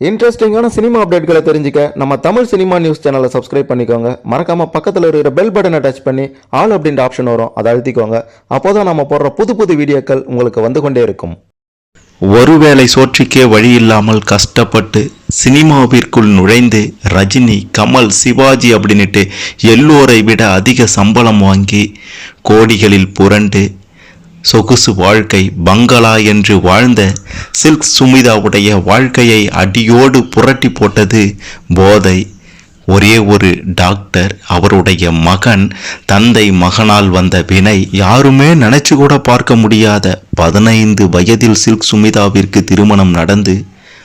இன்ட்ரெஸ்டிங்கான சினிமா அப்டேட்களை தெரிஞ்சுக்க நம்ம தமிழ் சினிமா நியூஸ் சேனலை சப்ஸ்கிரைப் பண்ணிக்கோங்க. மறக்காம பக்கத்தில் இருக்கிற பெல் பட்டனை டச் பண்ணி ஆல் அப்படின்ற ஆப்ஷன் வரும். அதை அழுத்திக்கோங்க. அப்போதான் நம்ம போடுற புது புது வீடியோக்கள் உங்களுக்கு வந்து கொண்டே இருக்கும். ஒருவேளை சோற்றிக்கே வழியில்லாமல் கஷ்டப்பட்டு சினிமாவிற்குள் நுழைந்து ரஜினி கமல் சிவாஜி அப்படின்னுட்டு எல்லோரை விட அதிக சம்பளம் வாங்கி கோடிகளில் புரண்டு சொகுசு வாழ்க்கை பங்களா என்று வாழ்ந்த சில்க் சுமிதாவுடைய வாழ்க்கையை அடியோடு புரட்டி போட்டது போதை. ஒரே ஒரு டாக்டர் அவருடைய மகன் தந்தை மகனால் வந்த வினை யாருமே நினைச்சு கூட பார்க்க முடியாத பதினைந்து வயதில் சில்க் சுமிதாவிற்கு திருமணம் நடந்து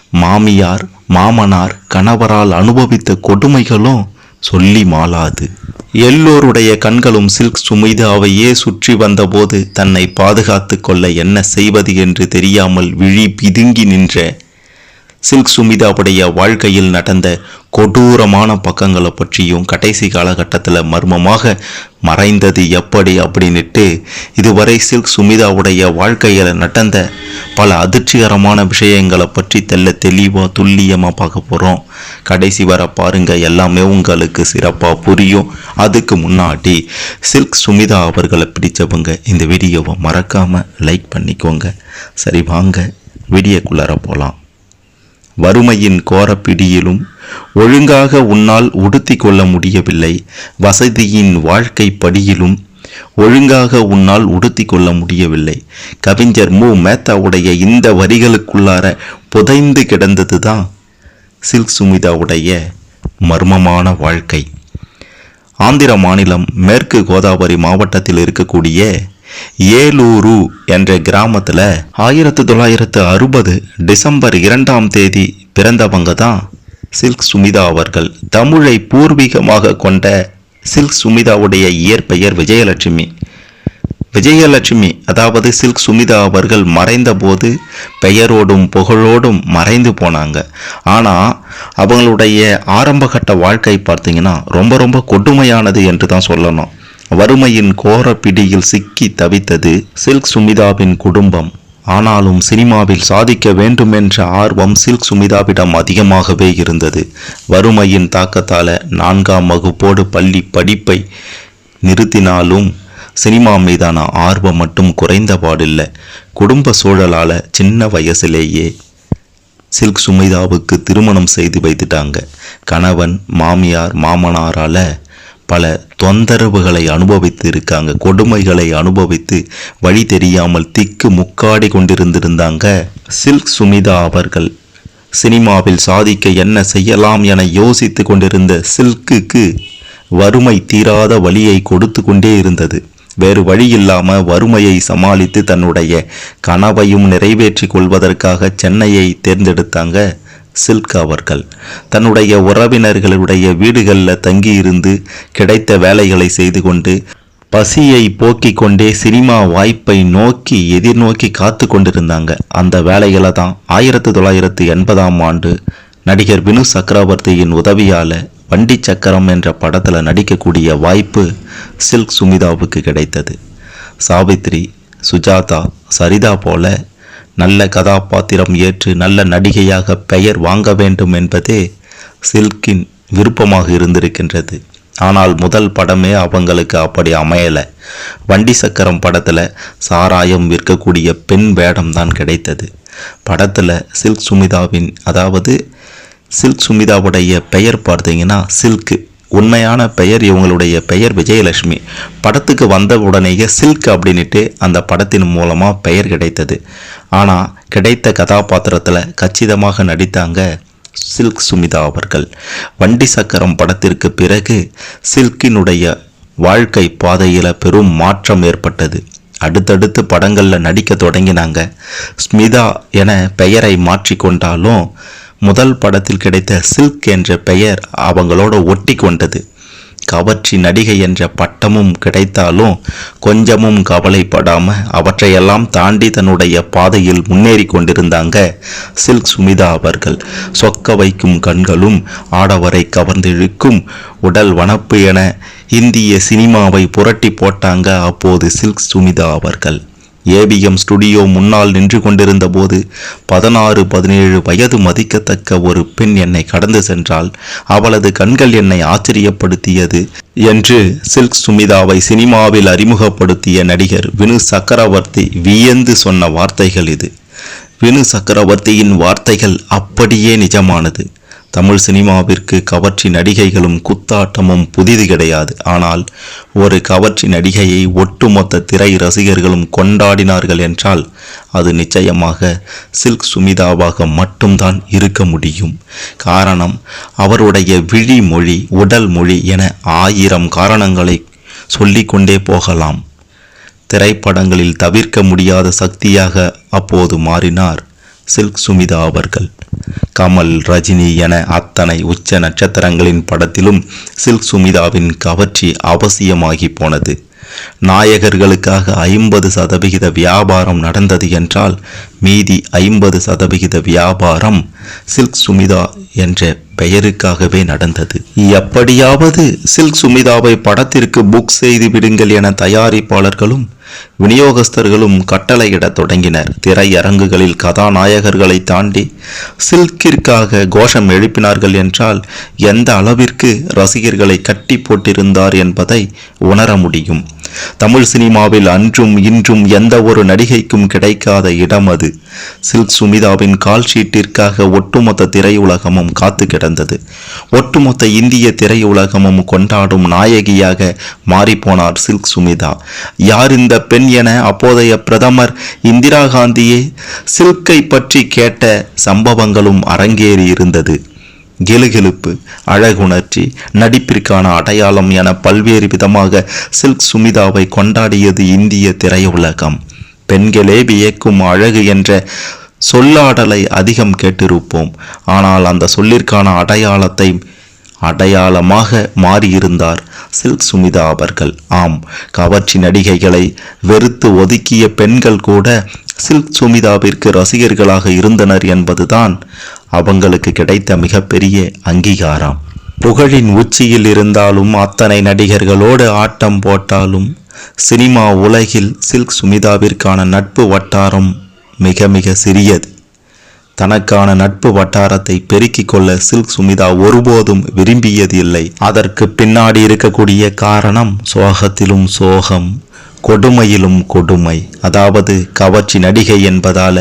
மாமியார் மாமனார் கணவரால் அனுபவித்த கொடுமைகளும் சொல்லி மாளாது. எல்லோருடைய கண்களும் சில்க் சுமிதாவையே சுற்றி வந்தபோது தன்னை பாதுகாத்து கொள்ள என்ன செய்வது என்று தெரியாமல் விழி பிதுங்கி நின்ற சில்க் சுமிதாவுடைய வாழ்க்கையில் நடந்த கொடூரமான பக்கங்களை பற்றியும் கடைசி காலகட்டத்தில் மர்மமாக மறைந்தது எப்படி அப்படின்னுட்டு இதுவரை சில்க் சுமிதாவுடைய வாழ்க்கையில் நடந்த பல அதிர்ச்சிகரமான விஷயங்களை பற்றி தெல்ல தெளிவாக துல்லியமாக பார்க்க போகிறோம் கடைசி வர பாருங்க எல்லாமே உங்களுக்கு சிறப்பாக புரியும். அதுக்கு முன்னாடி சில்க் சுமிதா அவர்களை பிடிச்சவங்க இந்த வீடியோவை மறக்காமல் லைக் பண்ணிக்கோங்க. சரி வாங்க வீடியோக்குள்ளார போகலாம் வறுமையின் கோரப்பிடியிலும் ஒழுங்காக உன்னால் உடுத்தி கொள்ள முடியவில்லை. வசதியின் வாழ்க்கை படியிலும் ஒழுங்காக உன்னால் உடுத்தி கொள்ள முடியவில்லை. கவிஞர் மு. மேத்தாவுடைய இந்த வரிகளுக்குள்ளார புதைந்து கிடந்தது தான் சில்க் சுமிதாவுடைய மர்மமான வாழ்க்கை. ஆந்திர மாநிலம் மேற்கு கோதாவரி மாவட்டத்தில் இருக்கக்கூடிய ஏலூரு என்ற கிராமத்தில் ஆயிரத்தி தொள்ளாயிரத்து அறுபது டிசம்பர் இரண்டாம் தேதி பிறந்தவங்க தான் சில்க் சுமிதா அவர்கள். தமிழை பூர்வீகமாக கொண்ட சில்க் சுமிதாவுடைய இயற்பெயர் விஜயலட்சுமி. விஜயலட்சுமி அதாவது சில்க் சுமிதா அவர்கள் மறைந்தபோது பெயரோடும் புகழோடும் மறைந்து போனாங்க. ஆனால் அவங்களுடைய ஆரம்பகட்ட வாழ்க்கை பார்த்தீங்கன்னா ரொம்ப ரொம்ப கொடுமையானது என்று தான் சொல்லணும். வறுமையின் கோர பிடியில் சிக்கி தவித்தது சில்க் சுமிதாவின் குடும்பம். ஆனாலும் சினிமாவில் சாதிக்க வேண்டுமென்ற ஆர்வம் சில்க் சுமிதாவிடம் அதிகமாகவே இருந்தது. வறுமையின் தாக்கத்தால நான்காம் வகுப்போடு பள்ளி படிப்பை நிறுத்தினாலும் சினிமா மீதான ஆர்வம் மட்டும் குறைந்த பாடில்லை. குடும்ப சூழலால் சின்ன வயசிலேயே சில்க் சுமிதாவுக்கு திருமணம் செய்து வைத்துட்டாங்க. கணவன் மாமியார் மாமனாரால பல தொந்தரவுகளை அனுபவித்து இருக்காங்க. கொடுமைகளை அனுபவித்து வழி தெரியாமல் திக்கு முக்காடி கொண்டிருந்திருந்தாங்க சில்க் சுமிதா அவர்கள். சினிமாவில் சாதிக்க என்ன செய்யலாம் என யோசித்து கொண்டிருந்த சில்க்குக்கு வறுமை தீராத வழியை கொடுத்து கொண்டே இருந்தது. வேறு வழி இல்லாமல் வறுமையை சமாளித்து தன்னுடைய கனவையும் நிறைவேற்றி கொள்வதற்காக சென்னையை தேர்ந்தெடுத்தாங்க. சில்க் அவர்கள் தன்னுடைய உறவினர்களுடைய வீடுகளில் தங்கியிருந்து கிடைத்த வேலைகளை செய்து கொண்டு பசியை போக்கிக் கொண்டே சினிமா வாய்ப்பை நோக்கி எதிர்நோக்கி காத்து கொண்டிருந்தாங்க. அந்த வேலைகளை தான் ஆயிரத்தி தொள்ளாயிரத்தி எண்பதாம் ஆண்டு நடிகர் வினு சக்கரவர்த்தியின் உதவியால் வண்டி சக்கரம் என்ற படத்தில் நடிக்கக்கூடிய வாய்ப்பு சில்க் சுமிதாவுக்கு கிடைத்தது. சாவித்ரி சுஜாதா சரிதா போல நல்ல கதாபாத்திரம் ஏற்று நல்ல நடிகையாக பெயர் வாங்க வேண்டும் என்பதே சில்கின் விருப்பமாக இருந்திருக்கின்றது. ஆனால் முதல் படமே அவங்களுக்கு அப்படி அமையலை. வண்டி சக்கரம் படத்தில் சாராயம் விற்கக்கூடிய பெண் வேடம் தான் கிடைத்தது. படத்தில் சில்க் சுமிதாவின் அதாவது சில்க் சுமிதாவுடைய பெயர் பார்த்தீங்கன்னா சில்க்கு உண்மையான பெயர் இவங்களுடைய பெயர் விஜயலட்சுமி. படத்துக்கு வந்த உடனேயே சில்க் அப்படின்ட்டு அந்த படத்தின் மூலமாக பெயர் கிடைத்தது. ஆனால் கிடைத்த கதாபாத்திரத்தில் கச்சிதமாக நடித்தாங்க சில்க் சுமிதா அவர்கள். வண்டி சக்கரம் படத்திற்கு பிறகு சில்கினுடைய வாழ்க்கை பாதையில் பெரும் மாற்றம் ஏற்பட்டது. அடுத்தடுத்து படங்களில் நடிக்க தொடங்கினாங்க. ஸ்மிதா என பெயரை மாற்றிக்கொண்டாலும் முதல் படத்தில் கிடைத்த சில்க் என்ற பெயர் அவங்களோட ஒட்டி கொண்டது. கவர்ச்சி நடிகை என்ற பட்டமும் கிடைத்தாலும் கொஞ்சமும் கவலைப்படாம அவற்றையெல்லாம் தாண்டி தன்னுடைய பாதையில் முன்னேறி கொண்டிருந்தாங்க சில்க் சுமிதா அவர்கள். சொக்க வைக்கும் கண்களும் ஆடவரை கவர்ந்திழுக்கும் உடல் வனப்பு என இந்திய சினிமாவை புரட்டி போட்டாங்க அப்போது சில்க் சுமிதா அவர்கள். ஏபிஎம் ஸ்டுடியோ முன்னால் நின்று கொண்டிருந்த போது பதினாறு பதினேழு வயது மதிக்கத்தக்க ஒரு பெண் என்னை கடந்து சென்றால் அவளது கண்கள் என்னை ஆச்சரியப்படுத்தியது என்று சில்க் சுமிதாவை சினிமாவில் அறிமுகப்படுத்திய நடிகர் வினு சக்கரவர்த்தி வியந்து சொன்ன வார்த்தைகள் இது. வினு சக்கரவர்த்தியின் வார்த்தைகள் அப்படியே நிஜமானது. தமிழ் சினிமாவிற்கு கவர்ச்சி நடிகைகளும் குத்தாட்டமும் புதிது கிடையாது. ஆனால் ஒரு கவர்ச்சி நடிகையை ஒட்டுமொத்த திரை ரசிகர்களும் கொண்டாடினார்கள் என்றால் அது நிச்சயமாக சில்க் சுமிதாவாக மட்டும்தான் இருக்க முடியும். காரணம் அவருடைய விழி மொழி உடல் மொழி என ஆயிரம் காரணங்களை சொல்லிக்கொண்டே போகலாம். திரைப்படங்களில் தவிர்க்க முடியாத சக்தியாக அப்போது மாறினார் சில்க் சுமிதா அவர்கள். கமல் ரஜினி என அத்தனை உச்ச நட்சத்திரங்களின் படத்திலும் சில்க் சுமிதாவின் கவர்ச்சி அவசியமாகி போனது. நாயகர்களுக்காக ஐம்பது சதவிகித வியாபாரம் நடந்தது என்றால் மீதி ஐம்பது சதவிகித வியாபாரம் சில்க் சுமிதா என்ற பெயருக்காகவே நடந்தது. எப்படியாவது சில்க் சுமிதாவை படத்திற்கு புக் செய்து விடுங்கள் என தயாரிப்பாளர்களும் விநியோகஸ்தர்களும் கட்டளையிடத் தொடங்கினர். திரையரங்குகளில் கதாநாயகர்களை தாண்டி சில்கிற்காக கோஷம் எழுப்பினார்கள் என்றால் எந்த அளவிற்கு ரசிகர்களை கட்டி போட்டிருந்தார் என்பதை உணர முடியும். தமிழ் சினிமாவில் அன்றும் இன்றும் எந்த ஒரு நடிகைக்கும் கிடைக்காத இடம் அது. சில்க் சுமிதாவின் கால்ஷீட்டிற்காக ஒட்டுமொத்த திரையுலகமும் காத்து கிடந்தது. ஒட்டுமொத்த இந்திய திரையுலகமும் கொண்டாடும் நாயகியாக மாறிப்போனார் சில்க் சுமிதா. யார் இந்த பெண் என அப்போதைய பிரதமர் இந்திரா காந்தியே சில்கை பற்றி கேட்ட சம்பவங்களும் அரங்கேறி இருந்தது கெலுகெலுப்பு அழகுணர்ச்சி நடிப்பிற்கான அடையாளம் என பல்வேறு விதமாக சில்க் சுமிதாவை கொண்டாடியது இந்திய திரையுலகம். பெண்களே வியக்கும் அழகு என்ற சொல்லாடலை அதிகம் கேட்டிருப்போம். ஆனால் அந்த சொல்லிற்கான அடையாளத்தை அடையாளமாக மாறியிருந்தார் சில்க் சுமிதா அவர்கள். ஆம் கவர்ச்சி நடிகைகளை வெறுத்து ஒதுக்கிய பெண்கள் கூட சில்க் சுமிதாவிற்கு ரசிகர்களாக இருந்தனர் என்பதுதான் அவங்களுக்கு கிடைத்த மிகப்பெரிய அங்கீகாரம். புகழின் உச்சியில் இருந்தாலும் அத்தனை நடிகர்களோடு ஆட்டம் போட்டாலும் சினிமா உலகில் சில்க் சுமிதாவிற்கான நட்பு வட்டாரம் மிக மிக சிறியது. தனக்கான நட்பு வட்டாரத்தை பெருக்கிக் கொள்ள சில்க் சுமிதா ஒருபோதும் விரும்பியது இல்லை அதற்கு பின்னாடி இருக்கக்கூடிய காரணம் சோகத்திலும் சோகம். கொடுமையிலும் கொடுமை. அதாவது கவர்ச்சி நடிகை என்பதால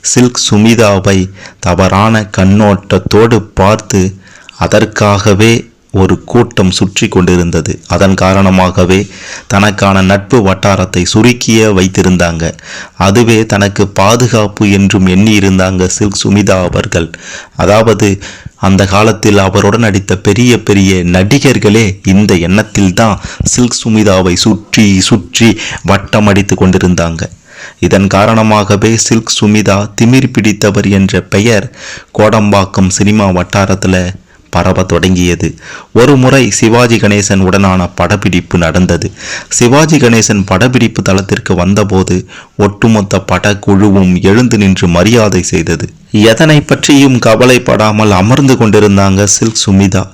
சில்க் சுமிதாவை தவறான கண்ணோட்டத்தோடு பார்த்து அதற்காகவே ஒரு கூட்டம் சுற்றி கொண்டிருந்தது. அதன் காரணமாகவே தனக்கான நட்பு வட்டாரத்தை சுருக்கிய வைத்திருந்தாங்க. அதுவே தனக்கு பாதுகாப்பு என்றும் எண்ணியிருந்தாங்க சில்க் சுமிதா அவர்கள். அதாவது அந்த காலத்தில் அவருடன் நடித்த பெரிய பெரிய நடிகர்களே இந்த எண்ணத்தில் தான் சில்க் சுமிதாவை சுற்றி சுற்றி வட்டமடித்து கொண்டிருந்தாங்க. இதன் காரணமாகவே சில்க் சுமிதா திமிர் பிடித்தவர் என்ற பெயர் கோடம்பாக்கம் சினிமா வட்டாரத்தில் பரவ தொடங்கியது. ஒரு முறை சிவாஜி கணேசன் உடனான படப்பிடிப்பு நடந்தது. சிவாஜி கணேசன் படப்பிடிப்பு தளத்திற்கு வந்தபோது ஒட்டுமொத்த படக்குழுவும் எழுந்து நின்று மரியாதை செய்தது. எதனை பற்றியும் கவலைப்படாமல் அமர்ந்து கொண்டிருந்தாங்க சில்க் சுமிதா.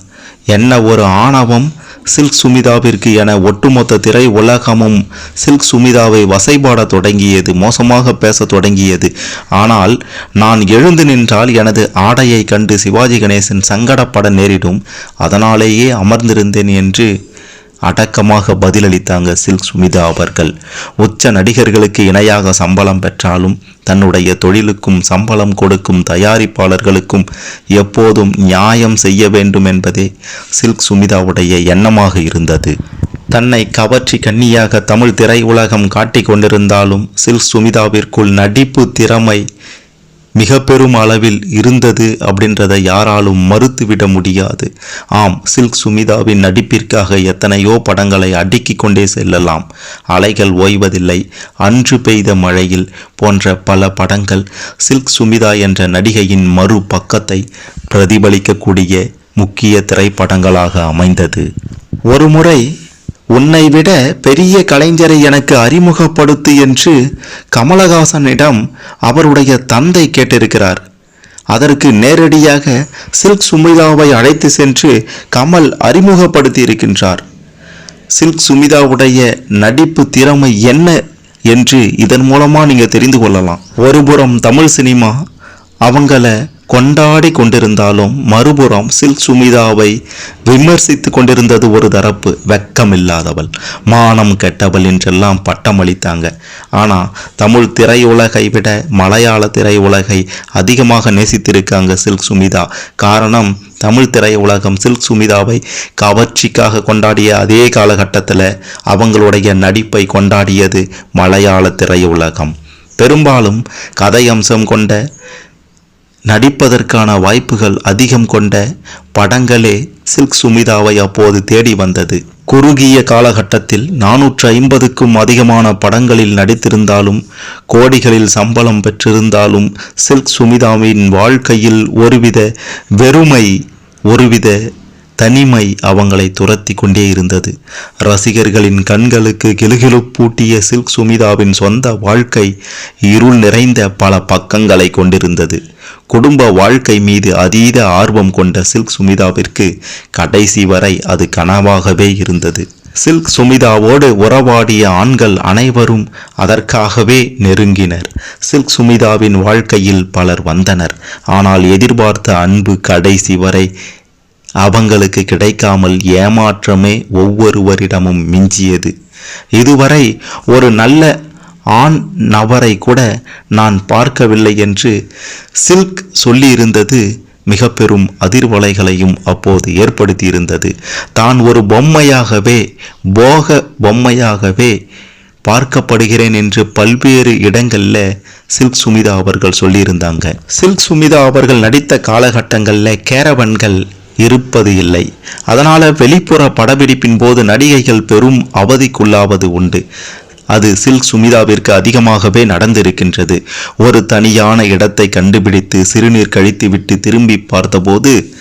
என்ன ஒரு ஆணவம் சில்க் சுமிதாவிற்கு என ஒட்டுமொத்த திரை உலகமும் சில்க் சுமிதாவை வசைபாட தொடங்கியது மோசமாக பேச தொடங்கியது. ஆனால் நான் எழுந்து நின்றால் எனது ஆடையை கண்டு சிவாஜி கணேசன் சங்கடப்பட நேரிடும். அதனாலேயே அமர்ந்திருந்தேன் என்று அடக்கமாக பதிலளித்தாங்க சில்க் சுமிதா அவர்கள். உச்ச நடிகர்களுக்கு இணையாக சம்பளம் பெற்றாலும் தன்னுடைய தொழிலுக்கும் சம்பளம் கொடுக்கும் தயாரிப்பாளர்களுக்கும் எப்போதும் நியாயம் செய்ய வேண்டும் என்பதே சில்க் சுமிதாவுடைய எண்ணமாக இருந்தது. தன்னை கவர்ச்சி கண்ணியாக தமிழ் திரையுலகம் காட்டிக் கொண்டிருந்தாலும் சில்க் சுமிதாவிற்குள் நடிப்பு திறமை மிக பெரும் அளவில் இருந்தது அப்படின்றத யாராலும் மறுத்துவிட முடியாது. ஆம் சில்க் சுமிதாவின் நடிப்பிற்காக எத்தனையோ படங்களை அடுக்கி கொண்டே செல்லலாம். அலைகள் ஓய்வதில்லை. அன்று பெய்த மழையில் போன்ற பல படங்கள் சில்க் சுமிதா என்ற நடிகையின் மறு பக்கத்தை பிரதிபலிக்கக்கூடிய முக்கிய திரைப்படங்களாக அமைந்தது. ஒருமுறை உன்னை விட பெரிய கலைஞரை எனக்கு அறிமுகப்படுத்து என்று கமலஹாசனிடம் அவருடைய தந்தை கேட்டிருக்கிறார். அதற்கு நேரடியாக சில்க் சுமிதாவை அழைத்து சென்று கமல் அறிமுகப்படுத்தி இருக்கின்றார் சில்க் சுமிதாவுடைய நடிப்பு திறமை என்ன என்று இதன் மூலமாக நீங்கள் தெரிந்து கொள்ளலாம். ஒருபுறம் தமிழ் சினிமா அவங்கள கொண்டாடி கொண்டிருந்தாலும் மறுபுறம் சில்க் சுமிதாவை விமர்சித்து கொண்டிருந்தது ஒரு தரப்பு வெக்கமில்லாதவள். மானம் கெட்டவள் என்றெல்லாம் பட்டம் அளித்தாங்க ஆனால் தமிழ் திரையுலகை விட மலையாள திரையுலகை அதிகமாக நேசித்திருக்காங்க சில்க் சுமிதா. காரணம் தமிழ் திரையுலகம் சில்க் சுமிதாவை கவர்ச்சிக்காக கொண்டாடிய அதே காலகட்டத்தில் அவங்களுடைய நடிப்பை கொண்டாடியது மலையாள திரையுலகம். பெரும்பாலும் கதை அம்சம் கொண்ட நடிப்பதற்கான வாய்ப்புகள் அதிகம் கொண்ட படங்களே சில்க் சுமிதாவை அப்போது தேடி வந்தது. குறுகிய காலகட்டத்தில் நானூற்று ஐம்பதுக்கும் அதிகமான படங்களில் நடித்திருந்தாலும் கோடிகளில் சம்பளம் பெற்றிருந்தாலும் சில்க் சுமிதாவின் வாழ்க்கையில் ஒருவித வெறுமை ஒருவித தனிமை அவங்களை துரத்தி கொண்டே இருந்தது. ரசிகர்களின் கண்களுக்கு கிலுகிலுப்பூட்டிய சில்க் சுமிதாவின் சொந்த வாழ்க்கை இருள் நிறைந்த பல பக்கங்களை கொண்டிருந்தது. குடும்ப வாழ்க்கை மீது அதீத ஆர்வம் கொண்ட சில்க் சுமிதாவிற்கு கடைசி வரை அது கனவாகவே இருந்தது. சில்க் சுமிதாவோடு உறவாடிய ஆண்கள் அனைவரும் அதற்காகவே நெருங்கினர். சில்க் சுமிதாவின் வாழ்க்கையில் பலர் வந்தனர். ஆனால் எதிர்பார்த்த அன்பு கடைசி வரை அவங்களுக்கு கிடைக்காமல் ஏமாற்றமே ஒவ்வொருவரிடமும் மிஞ்சியது. இதுவரை ஒரு நல்ல ஆண் நபரை கூட நான் பார்க்கவில்லை என்று சில்க் சொல்லியிருந்தது. மிக பெரும் அதிர்வலைகளையும் அப்போது ஏற்படுத்தியிருந்தது. தான் ஒரு பொம்மையாகவே போக பொம்மையாகவே பார்க்கப்படுகிறேன் என்று பல்வேறு இடங்களில் சில்க் சுமிதா அவர்கள் சொல்லியிருந்தாங்க. சில்க் சுமிதா அவர்கள் நடித்த காலகட்டங்களில் கேரவன்கள் இருப்பது இல்லை. அதனால் வெளிப்புற படப்பிடிப்பின் போது நடிகைகள் பெரும் அவதிக்குள்ளாவது உண்டு. அது சில்க் சுமிதாவிற்கு அதிகமாகவே நடந்திருக்கின்றது. ஒரு தனியான இடத்தை கண்டுபிடித்து சிறுநீர் கழித்துவிட்டு திரும்பி பார்த்தபோது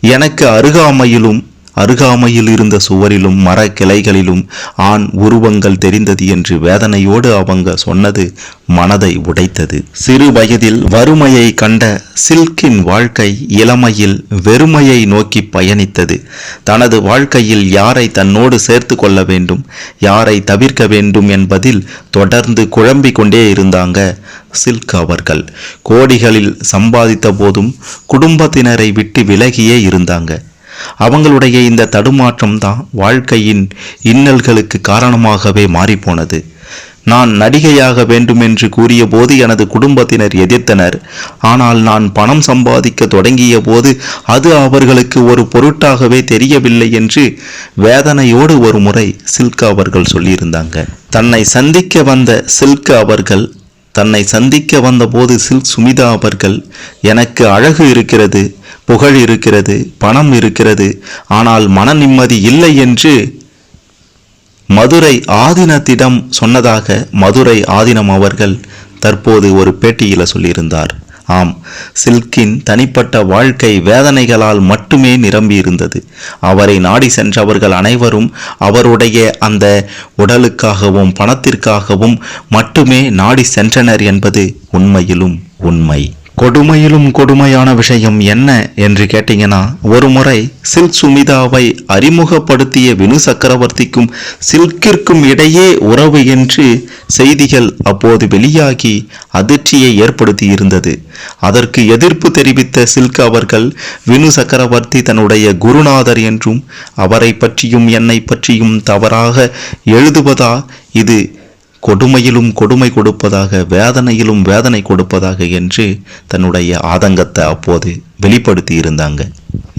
எனக்கு அருகாமையிலும் அருகாமையில் இருந்த சுவரிலும் மர கிளைகளிலும் ஆண் உருவங்கள் தெரிந்தது என்று வேதனையோடு அவங்க சொன்னது மனதை உடைத்தது. சிறு வயதில் வறுமையை கண்ட சில்கின் வாழ்க்கை இளமையில் வெறுமையை நோக்கி பயணித்தது. தனது வாழ்க்கையில் யாரை தன்னோடு சேர்த்து கொள்ள வேண்டும் யாரை தவிர்க்க வேண்டும் என்பதில் தொடர்ந்து குழம்பிக் கொண்டே இருந்தாங்க சில்க் அவர்கள். கோடிகளில் சம்பாதித்த போதும் குடும்பத்தினரை விட்டு விலகியே இருந்தாங்க. அவங்களுடைய இந்த தடுமாற்றம் தான் வாழ்க்கையின் இன்னல்களுக்கு காரணமாகவே மாறிப்போனது. நான் நடிகையாக வேண்டுமென்று கூறியபோது எனது குடும்பத்தினர் எதிர்த்தனர். ஆனால் நான் பணம் சம்பாதிக்க தொடங்கிய போது அது அவர்களுக்கு ஒரு பொருட்டாகவே தெரியவில்லை என்று வேதனையோடு ஒரு முறை சில்கா அவர்கள் சொல்லியிருந்தாங்க. தன்னை சந்திக்க வந்த சில்கா அவர்கள் தன்னை சந்திக்க வந்தபோது சில்க் சுமிதா அவர்கள் எனக்கு அழகு இருக்கிறது புகழ் இருக்கிறது பணம் இருக்கிறது ஆனால் மன நிம்மதி இல்லை என்று மதுரை ஆதீனத்திடம் சொன்னதாக மதுரை ஆதீனம் அவர்கள் தற்போது ஒரு பேட்டியில் சொல்லியிருந்தார். ஆம் சில்கின் தனிப்பட்ட வாழ்க்கை வேதனைகளால் மட்டுமே நிரம்பியிருந்தது. அவரை நாடி சென்றவர்கள் அனைவரும் அவருடைய அந்த உடலுக்காகவும் பணத்திற்காகவும் மட்டுமே நாடி சென்றனர் என்பது உண்மையிலும் உண்மை. கொடுமையிலும் கொடுமையான விஷயம் என்ன என்று கேட்டீங்கன்னா ஒரு முறை சில்க் சுமிதாவை அறிமுகப்படுத்திய வினு சக்கரவர்த்திக்கும் சில்கிற்கும் இடையே உறவு என்று செய்திகள் அப்போது வெளியாகி அதிர்ச்சியை ஏற்படுத்தி இருந்தது அதற்கு எதிர்ப்பு தெரிவித்த சில்க் அவர்கள் வினு சக்கரவர்த்தி தன்னுடைய குருநாதர் என்றும் அவரை பற்றியும் என்னை பற்றியும் தவறாக எழுதுவதா இது கொடுமையிலும் கொடுமை கொடுப்பதாக வேதனையிலும் வேதனை கொடுப்பதாக என்று தன்னுடைய ஆதங்கத்தை அப்போது வெளிப்படுத்தி இருந்தாங்க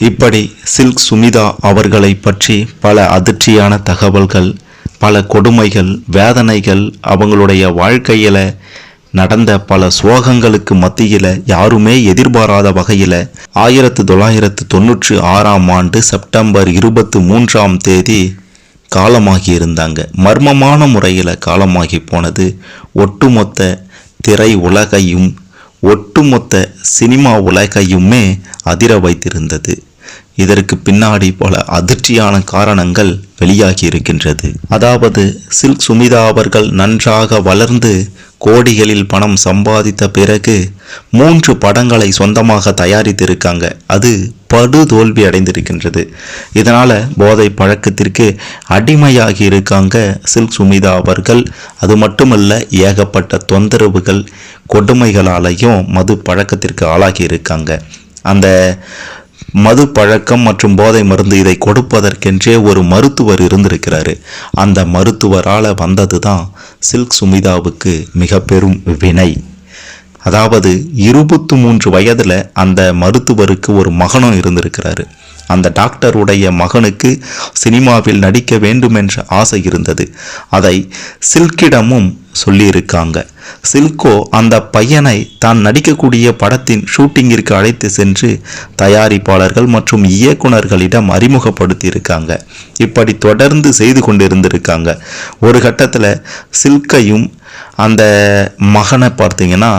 இப்படி சில்க் சுமிதா அவர்களை பற்றி பல அதிர்ச்சியான தகவல்கள் பல கொடுமைகள் வேதனைகள் அவங்களுடைய வாழ்க்கையில் நடந்த பல சோகங்களுக்கு மத்தியில் யாருமே எதிர்பாராத வகையில் ஆயிரத்து தொள்ளாயிரத்து தொண்ணூற்றி ஆறாம் ஆண்டு செப்டம்பர் இருபத்து மூன்றாம் தேதி காலமாகி இருந்தாங்க மர்மமான முறையில் காலமாகி போனது ஒட்டுமொத்த திரை உலகையும் ஒட்டுமொத்த சினிமா உலகையுமே அதிர வைத்திருந்தது. இதற்கு பின்னாடி பல அதிர்ச்சியான காரணங்கள் வெளியாகி இருக்கின்றது அதாவது சில்க் சுமிதா அவர்கள் நன்றாக வளர்ந்து கோடிகளில் பணம் சம்பாதித்த பிறகு மூன்று படங்களை சொந்தமாக தயாரித்திருக்காங்க. அது படு தோல்வி அடைந்திருக்கின்றது. இதனால் போதை பழக்கத்திற்கு அடிமையாகி இருக்காங்க சில்க் சுமிதா அவர்கள். அது மட்டுமல்ல ஏகப்பட்ட தொந்தரவுகள் கொடுமைகளாலையும் மது பழக்கத்திற்கு ஆளாகி இருக்காங்க. அந்த மது பழக்கம் மற்றும் போதை மருந்து இதை கொடுப்பதற்கென்றே ஒரு மருத்துவர் இருந்திருக்கிறாரு. அந்த மருத்துவரால் வந்தது தான் சில்க் சுமிதாவுக்கு மிக பெரும் வினை. அதாவது இருபத்து மூன்று வயதில் அந்த மருத்துவருக்கு ஒரு மகனும் இருந்திருக்கிறாரு. அந்த டாக்டருடைய மகனுக்கு சினிமாவில் நடிக்க வேண்டும் என்ற ஆசை இருந்தது. அதை சில்கிடமும் சொல்லியிருக்காங்க. சில்கோ அந்த பையனை தான் நடிக்கக்கூடிய படத்தின் ஷூட்டிங்கிற்கு அழைத்து சென்று தயாரிப்பாளர்கள் மற்றும் இயக்குனர்களிடம் அறிமுகப்படுத்தியிருக்காங்க. இப்படி தொடர்ந்து செய்து கொண்டிருந்திருக்காங்க. ஒரு கட்டத்தில் சில்கையும் அந்த மகனை பார்த்தீங்கன்னா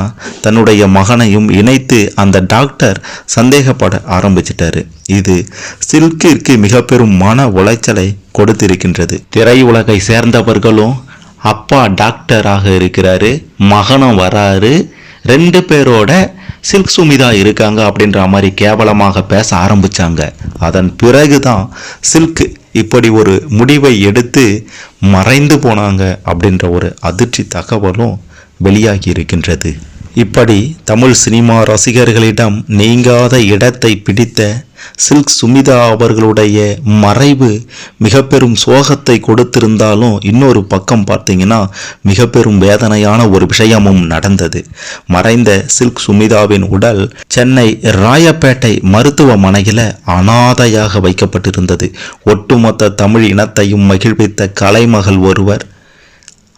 தன்னுடைய மகனையும் இணைத்து அந்த டாக்டர் சந்தேகப்பட ஆரம்பிச்சிட்டாரு. இது சில்கிற்கு மிக பெரும் மன உளைச்சலை கொடுத்திருக்கின்றது. திரையுலகை சேர்ந்தவர்களும் அப்பா டாக்டராக இருக்கிறாரு மகனும் வராரு ரெண்டு பேரோட சில்க் சுமிதா இருக்காங்க அப்படின்ற மாதிரி கேவலமாக பேச ஆரம்பிச்சாங்க. அதன் பிறகுதான் சில்க் இப்படி ஒரு முடிவை எடுத்து மறைந்து போனாங்க அப்படின்ற ஒரு அதிர்ச்சி தகவலும் வெளியாகி இருக்கின்றது. இப்படி தமிழ் சினிமா ரசிகர்களிடம் நீங்காத இடத்தை பிடித்த சில்க் சுமிதா அவர்களுடைய மறைவு மிக பெரும் சோகத்தை கொடுத்திருந்தாலும் இன்னொரு பக்கம் பார்த்தீங்கன்னா மிக பெரும் வேதனையான ஒரு விஷயமும் நடந்தது. மறைந்த சில்க் சுமிதாவின் உடல் சென்னை ராயப்பேட்டை மருத்துவமனையில் அனாதையாக வைக்கப்பட்டிருந்தது. ஒட்டுமொத்த தமிழ் இனத்தையும் மகிழ்வித்த கலைமகள் ஒருவர்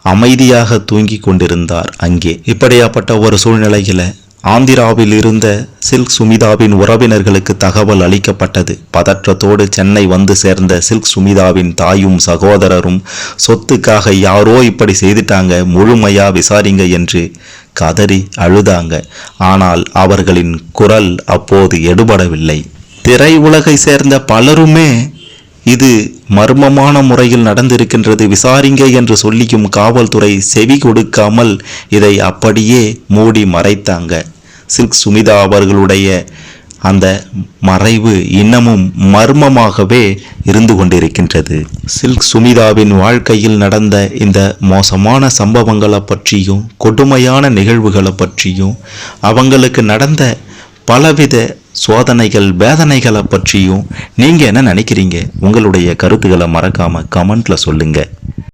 அமைதியாக தூங்கிக் கொண்டிருந்தார். அங்கே இப்படியாப்பட்ட ஒரு சூழ்நிலையில் ஆந்திராவில் இருந்த சில்க் சுமிதாவின் உறவினர்களுக்கு தகவல் அளிக்கப்பட்டது. பதற்றத்தோடு சென்னை வந்து சேர்ந்த சில்க் சுமிதாவின் தாயும் சகோதரரும் சொத்துக்காக யாரோ இப்படி செய்துட்டாங்க முழுமையா விசாரிங்க என்று கதறி அழுதாங்க. ஆனால் அவர்களின் குரல் அப்போது எடுபடவில்லை. திரை உலகை சேர்ந்த பலருமே இது மர்மமான முறையில் நடந்திருக்கின்றது விசாரிங்க என்று சொல்லியும் காவல்துறை செவி கொடுக்காமல் இதை அப்படியே மூடி மறைத்தாங்க. சில்க் சுமிதா அவர்களுடைய அந்த மறைவு இன்னமும் மர்மமாகவே இருந்து கொண்டிருக்கின்றது. சில்க் சுமிதாவின் வாழ்க்கையில் நடந்த இந்த மோசமான சம்பவங்களை பற்றியும் கொடுமையான நிகழ்வுகளை பற்றியும் அவங்களுக்கு நடந்த பலவித சோதனைகள் வேதனைகளை பற்றியும் நீங்கள் என்ன நினைக்கிறீங்க? உங்களுடைய கருத்துக்களை மறக்காமல் கமெண்ட்டில் சொல்லுங்கள்